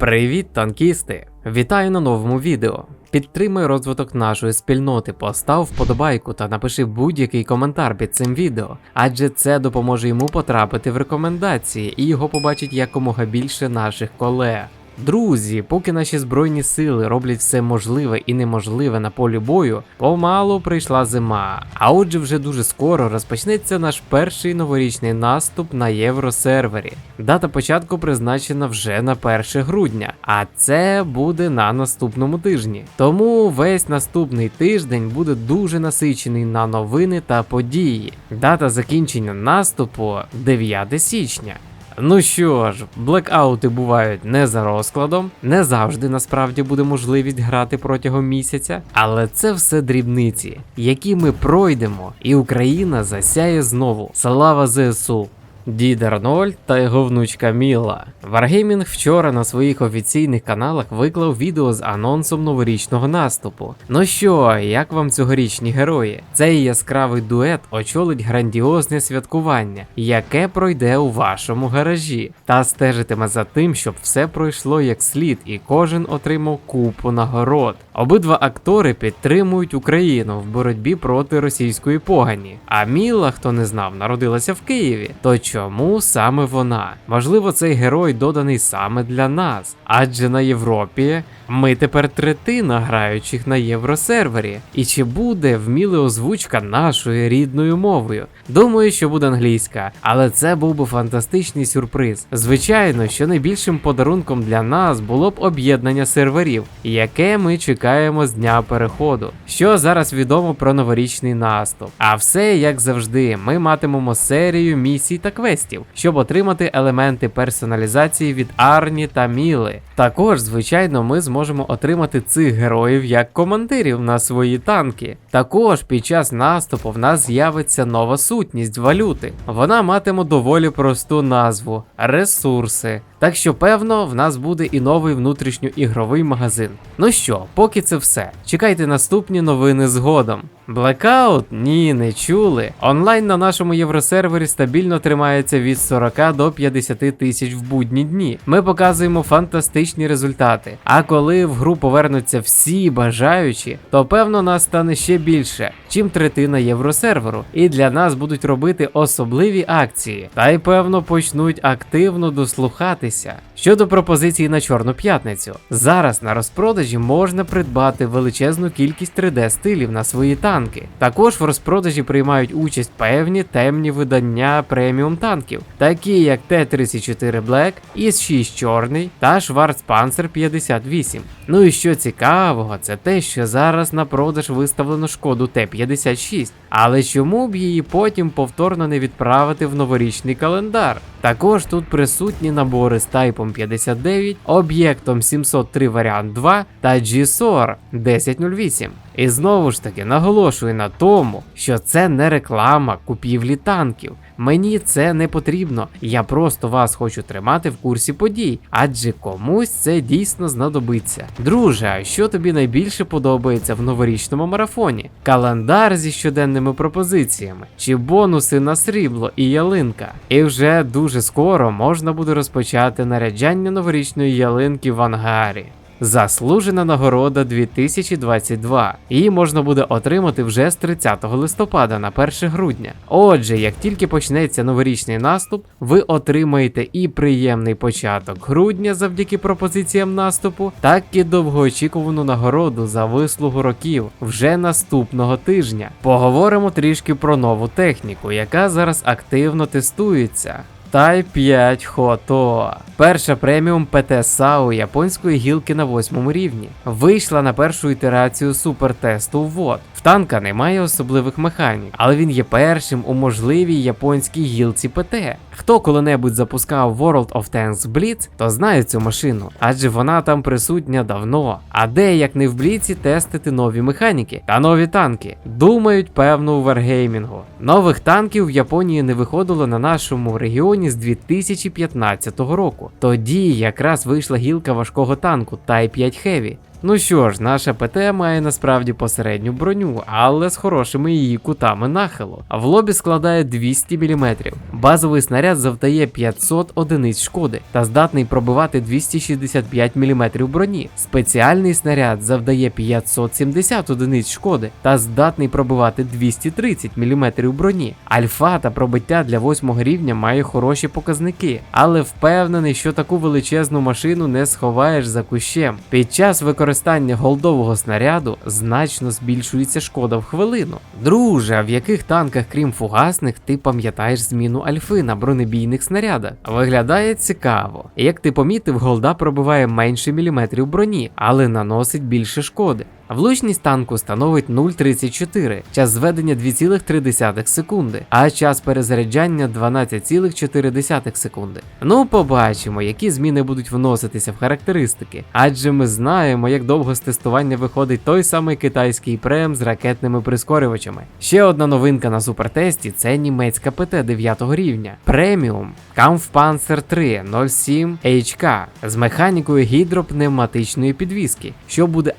Привіт, танкісти! Вітаю на новому відео. Підтримай розвиток нашої спільноти, постав вподобайку та напиши будь-який коментар під цим відео, адже це допоможе йому потрапити в рекомендації і його побачить якомога більше наших колег. Друзі, поки наші збройні сили роблять все можливе і неможливе на полі бою, помалу прийшла зима. А отже, вже дуже скоро розпочнеться наш перший новорічний наступ на євросервері. Дата початку призначена вже на 1 грудня, а це буде на наступному тижні. Тому весь наступний тиждень буде дуже насичений на новини та події. Дата закінчення наступу 9 січня. Ну що ж, блекаути бувають не за розкладом, не завжди насправді буде можливість грати протягом місяця, але це все дрібниці, які ми пройдемо, і Україна засяє знову. Слава ЗСУ! Дід Арнольд та його внучка Міла. Wargaming вчора на своїх офіційних каналах виклав відео з анонсом новорічного наступу. Ну що, як вам цьогорічні герої? Цей яскравий дует очолить грандіозне святкування, яке пройде у вашому гаражі, та стежитиме за тим, щоб все пройшло як слід, і кожен отримав купу нагород. Обидва актори підтримують Україну в боротьбі проти російської погані. А Міла, хто не знав, народилася в Києві. То чому саме вона? Можливо, цей герой доданий саме для нас, адже на Європі ми тепер третина граючих на євросервері. І чи буде вміле озвучка нашою рідною мовою? Думаю, що буде англійська, але це був би фантастичний сюрприз. Звичайно, що найбільшим подарунком для нас було б об'єднання серверів, яке ми чекаємо з дня переходу. Що зараз відомо про новорічний наступ? А все як завжди, ми матимемо серію місій та квестів, щоб отримати елементи персоналізації від Арні та Міли. Також, звичайно, ми зможемо отримати цих героїв як командирів на свої танки. Також під час наступу в нас з'явиться нова сутність валюти. Вона матиме доволі просту назву ресурси. Так що, певно, в нас буде і новий внутрішньоігровий магазин. Ну що, поки це все. Чекайте наступні новини згодом. Blackout? Ні, не чули. Онлайн на нашому євросервері стабільно тримається від 40 до 50 тисяч в будні дні. Ми показуємо фантастичні результати. А коли в гру повернуться всі бажаючі, то певно нас стане ще більше, чим третина євросерверу. І для нас будуть робити особливі акції. Та й певно почнуть активно дослухатися. Щодо пропозиції на Чорну п'ятницю, зараз на розпродажі можна придбати величезну кількість 3D-стилів на свої танки. Також в розпродажі приймають участь певні темні видання преміум танків, такі як Т-34 Black, ІС-6 Чорний та Шварцпанцер 58. Ну і що цікавого, це те, що зараз на продаж виставлено шкоду Т-56, але чому б її потім повторно не відправити в новорічний календар? Також тут присутні набори з тайпом 59, об'єктом 703 варіант 2 та GSOR 1008. І знову ж таки наголошую на тому, що це не реклама купівлі танків. Мені це не потрібно. Я просто вас хочу тримати в курсі подій, адже комусь це дійсно знадобиться. Друже, а що тобі найбільше подобається в новорічному марафоні? Календар зі щоденними пропозиціями, чи бонуси на срібло і ялинка? І вже дуже скоро можна буде розпочати наряджання новорічної ялинки в ангарі. Заслужена нагорода 2022. Її можна буде отримати вже з 30 листопада на 1 грудня. Отже, як тільки почнеться новорічний наступ, ви отримаєте і приємний початок грудня завдяки пропозиціям наступу, так і довгоочікувану нагороду за вислугу років вже наступного тижня. Поговоримо трішки про нову техніку, яка зараз активно тестується. Type 5 Хото. Перша преміум ПТ САУ японської гілки на восьмому рівні. Вийшла на першу ітерацію супертесту ВОД. В танка немає особливих механік, але він є першим у можливій японській гілці ПТ. Хто коли-небудь запускав World of Tanks Blitz, то знає цю машину, адже вона там присутня давно. А де як не в Бліці тестити нові механіки та нові танки? Думають, певно, у варгеймінгу. Нових танків в Японії не виходило на нашому регіоні з 2015 року. Тоді якраз вийшла гілка важкого танку Type 5 Heavy. Ну що ж, наша ПТ має насправді посередню броню, але з хорошими її кутами нахилу. В лобі складає 200 мм. Базовий снаряд завдає 500 одиниць шкоди та здатний пробивати 265 мм броні. Спеціальний снаряд завдає 570 одиниць шкоди та здатний пробивати 230 мм броні. Альфа та пробиття для 8 рівня має хороші показники, але впевнений, що таку величезну машину не сховаєш за кущем. Під час використання голдового снаряду значно збільшується шкода в хвилину. Друже, а в яких танках, крім фугасних, ти пам'ятаєш зміну альфи на бронебійних снарядах? Виглядає цікаво. Як ти помітив, голда пробиває менше міліметрів броні, але наносить більше шкоди. Влучність танку становить 0,34, час зведення 2,3 секунди, а час перезаряджання 12,4 секунди. Ну, побачимо, які зміни будуть вноситися в характеристики, адже ми знаємо, як довго з тестування виходить той самий китайський прем з ракетними прискорювачами. Ще одна новинка на супертесті це німецька ПТ 9 рівня. Преміум Kampfpanzer 3 07 HK з механікою гідропневматичної підвіски, що буде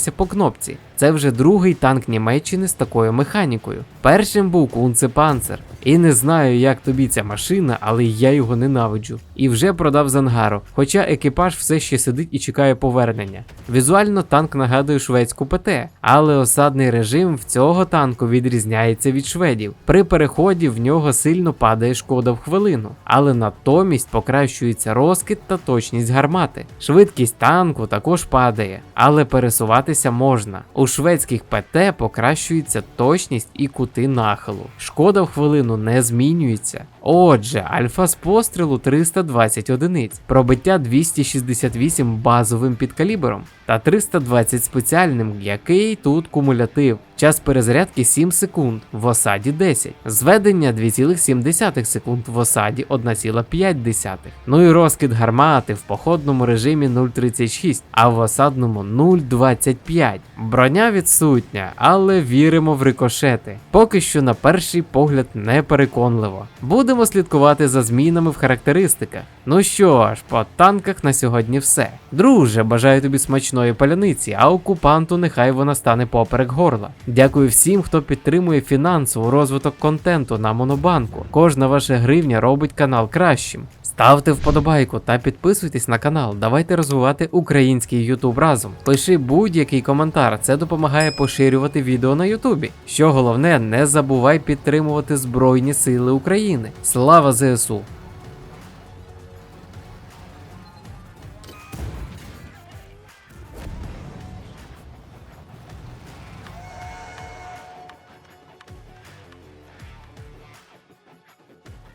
активовуватися по кнопці. Це вже другий танк Німеччини з такою механікою. Першим був Кунце Панцер. І не знаю, як тобі ця машина, але я його ненавиджу. І вже продав з ангару, хоча екіпаж все ще сидить і чекає повернення. Візуально танк нагадує шведську ПТ, але осадний режим в цього танку відрізняється від шведів. При переході в нього сильно падає шкода в хвилину, але натомість покращується розкид та точність гармати. Швидкість танку також падає, але пересуватися можна. У шведських ПТ покращується точність і кути нахилу. Шкода в хвилину не змінюється. Отже, альфа з пострілу 320 одиниць, пробиття 268 базовим підкалібером та 320 спеціальним, який тут кумулятив. Час перезарядки 7 секунд, в осаді 10, зведення 2,7 секунд, в осаді 1,5. Ну і розкид гармати в походному режимі 0,36, а в осадному 0,25. Броня відсутня, але віримо в рикошети. Поки що на перший погляд не переконливо. Будемо слідкувати за змінами в характеристиках. Ну що ж, по танках на сьогодні все. Друже, бажаю тобі смачної паляниці, а окупанту нехай вона стане поперек горла. Дякую всім, хто підтримує фінансово розвиток контенту на Монобанку. Кожна ваша гривня робить канал кращим. Ставте вподобайку та підписуйтесь на канал. Давайте розвивати український Ютуб разом. Пиши будь-який коментар, це допомагає поширювати відео на Ютубі. Що головне, не забувай підтримувати Збройні Сили України. Слава ЗСУ!